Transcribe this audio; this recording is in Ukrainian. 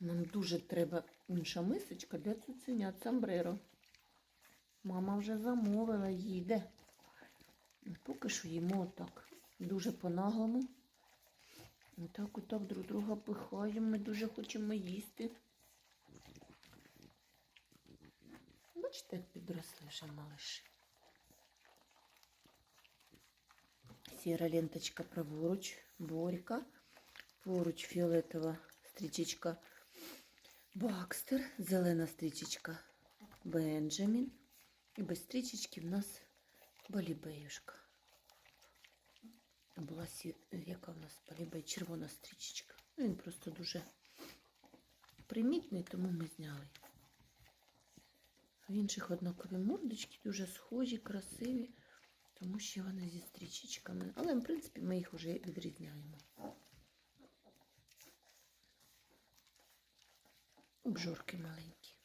Нам дуже треба інша мисочка для цуценят Самбреро. Мама вже замовила, їде. Поки що їмо отак. Дуже по-наглому. Отак, отак друг друга пихаємо. Ми дуже хочемо їсти. Бачите, як підросли вже малиші. Сіра ленточка праворуч, Борька. Поруч фіолетова стрічечка Бакстер, зелена стрічечка Бенджамін. І без стрічечки в нас балібеюшка. Була сі... яка в нас балібей? Червона стрічечка. Ну, Він просто дуже примітний, тому ми зняли. В інших однакові мордочки дуже схожі, красиві, тому що вони зі стрічечками. Але, в принципі, ми їх вже відрізняємо. Обжорки маленькі.